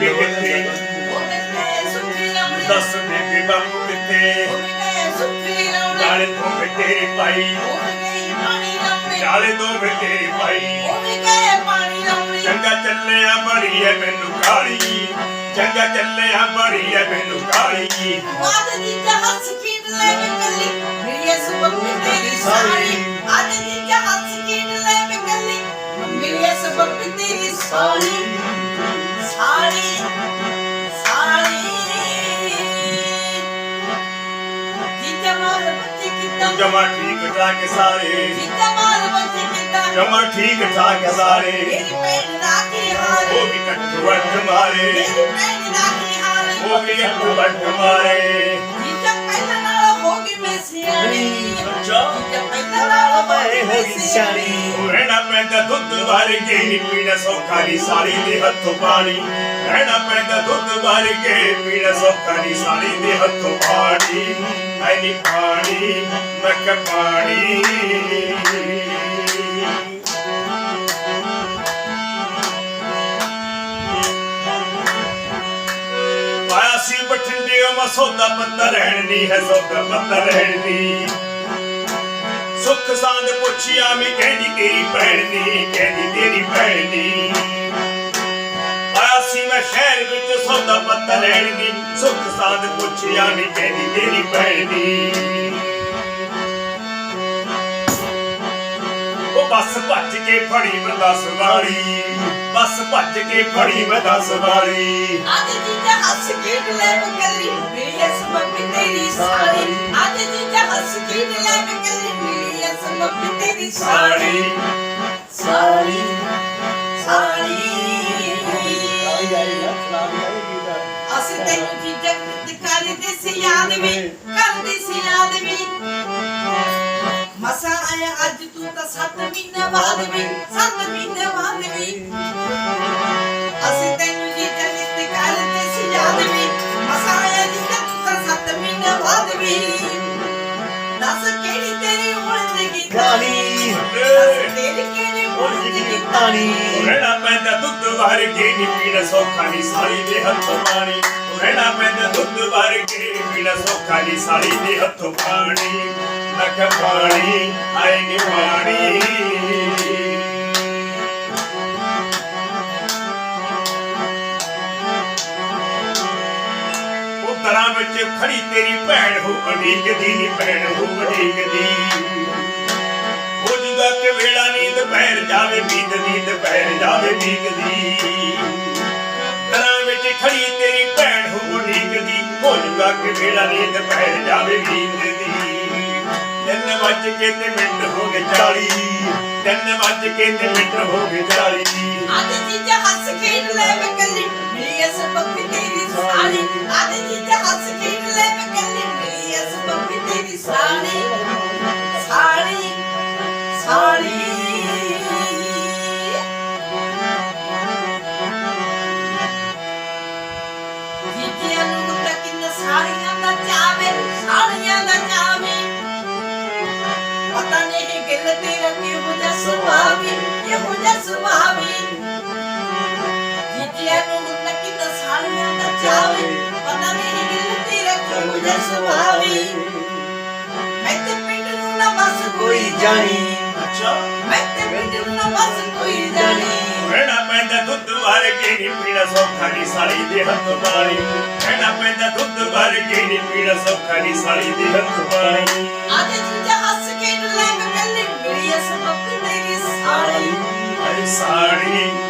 ਬੇਬੇ ਕਿੱਥੇ ਦੱਸ ਬੇਬੇ ਨਾਲੇ ਤੋਂ ਮੈਂ ਪਾਈ ਨਾਲੇ ਤੋਂ ਮੈਂ ਪਾਈ ਚੰਗਾ ਚੱਲਿਆ ਬੜੀ ਐ ਮੈਨੂੰ ਕਾਲੀ। ਚੰਗਾ ਚੱਲਿਆ ਬੜੀ ਐ ਮੈਨੂੰ ਕਾਲੀ ਸਾਲੀ ਜਮਾ ਠੀਕ ਠਾਕ ਸਾਰੇ। ਜਮਾ ਠੀਕ ਠਾਕ ਸਾਰੇ। ਉਹ ਵੀ ਕੱਟ ਵੱਟ ਮਾਰੇ। ਉਹ ਵੀ ਕੱਟ ਵੱਟ ਮਾਰੇ। ਨਾਲ ਹੋ ਗਈ ਮੈਂ ਸਿਆਣੀ। ਰਹਿਣਾ ਪੈਂਦਾ ਦੁੱਧ ਵਰਗੇ ਨੀ ਪੀਣਾ ਸੌਖਾ ਨੀ ਸਾਲੀ ਦੇ ਹੱਥੋਂ ਪਾਣੀ। ਰਹਿਣਾ ਪੈਂਦਾ ਦੁੱਧ ਵਰਗੇ ਪੀਣਾ ਸੌਖਾ ਨੀ ਸਾਲੀ ਦੇ ਹੱਥੋਂ ਪਾਣੀ। ਐ ਨੀ ਪਾਣੀ ਮੈਂ ਕਿ ਪਾਣੀ। ਪਾਇਆ ਸੀ ਬਠਿੰਡੇ ਉਹ ਸੌਦਾ ਪੱਤਾ ਰਹਿਣ ਦੀ ਹੈ ਸੌਦਾ ਪੱਤਾ ਰਹਿਣ ਦੀ ਸੁੱਖ ਸਾਂਦ ਪੁੱਛਿਆ ਮੈਂ, ਕਹਿੰਦੀ ਤੇਰੀ ਭੈਣ ਨੀ, ਕਹਿੰਦੀ ਤੇਰੀ ਭੈਣ ਨੀ। ਆਇਆ ਸੀ ਮੈਂ ਸ਼ਹਿਰ ਵਿੱਚ, ਸੌਦਾ ਪੱਤਾ ਲੈਣ ਦੀ ਸੁੱਖ ਸਾਂਦ ਪੁੱਛਿਆ ਮੈਂ, ਕਹਿੰਦੀ ਤੇਰੀ ਭੈਣ ਨੀ। ਉਹ ਬੱਸ ਭੱਜ ਕੇ ਫੜੀ ਮੈਂ ਦਸ ਵਾਲੀ ਬੱਸ ਭੱਜ ਕੇ ਫੜੀ ਮੈਂ ਦਸ ਵਾਲੀ ਅੱਜ ਜੀਜਾ ਹੱਸ ਕੇ ਲੈ ਬਕਲੀ ਮੇਰੀ ਇਸ ਮੰਮੀ ਤੇਰੀ ਸਾਲੀ। ਅੱਜ ਜੀਜਾ ਹੱਸ ਕੇ ਲੈ ਬਕਲੀ ਮੇਰੀ ਤੇਰੀ ਸਾਲੀ ਸਾਲੀ ਸਾਲੀ ਅਸੀਂ ਤੈਨੂੰ ਜੀਜਾ ਦਿਖਾਰੇ ਸੀ ਯਾਦ ਵੀ, ਕਰਦੀ ਸੀ ਯਾਦ ਵੀ। ਮਸਾ ਆਇਆ ਅੱਜ ਤੂੰ ਤਾਂ ਸੱਤ ਮਹੀਨੇ ਬਾਅਦ ਵੀ, ਸੱਤ ਮਹੀਨੇ ਬਾਅਦ ਵੀ। ਦੀ ਰਹਿਣਾ ਪੈਂਦਾ ਦੁੱਧ ਵਰਗੇ ਨੀ ਪੀਣਾ ਸੌਖਾ ਨੀ ਸਾਲੀ ਦੇ ਹੱਥੋਂ ਪਾਣੀ। ਰਹਿਣਾ ਪੈਂਦਾ ਦੁੱਧ ਵਰਗੇ ਪੀਣਾ ਸੌਖਾ ਨੀ ਸਾਲੀ ਦੇ ਹੱਥੋਂ ਪਾਣੀ। ਨਖ ਪਾਣੀ, ਆਏ ਨੀ ਪਾਣੀ। ਉਤਰਾਂ ਵਿੱਚ ਖੜੀ ਤੇਰੀ ਭੈਣ ਹੋ ਅਡੀਕਦੀ ਨੀ ਭੈਣ ਹੋ ਅਡੀਕਦੀ ਹੋ ਜੂਗਾ ਕਿ ਵੇਲਾ ਨੀਂਦ ਪੈਰ ਜਾਵੇ ਬੀਤਦੀ ਦੁਪਹਿਰ ਜਾਵੇ ਬੀਤਦੀ ਤਰਾਂ ਵਿੱਚ ਖੜੀ ਤੇਰੀ ਭੈਣ ਹੋ ਢੀਕਦੀ ਹੋ ਜੂਗਾ ਵੇਲਾ ਨੀਂਦ ਪੈਰ ਜਾਵੇ ਬੀਤਦੀ ਤਿੰਨ ਵੱਜ ਕੇ ਤੇ ਮਿੰਟ ਹੋ ਗਏ 40 ਤਿੰਨ ਵੱਜ ਕੇ ਤੇ ਮਿੰਟ ਹੋ ਗਏ 40 ਅੱਜ ਜੀਜਾ ਹੱਸ ਖੇਡ ਲੈ ਰਹਿਣਾ ਪੈਂਦਾ ਦੁੱਧ ਵਰਗੇ ਪੀਣਾ ਸੌਖਾ ਨੀ ਸਾਲੀ ਦੇ ਹੱਥ ਪਾਣੀ ਰਹਿਣਾ ਪੈਂਦਾ ਦੁੱਧ ਵਰਗੇ ਪੀਣਾ ਸੌਖਾ ਨੀ ਸਾਲੀ ਦੇ ਹੱਥ ਪਾਣੀ Are you sorry?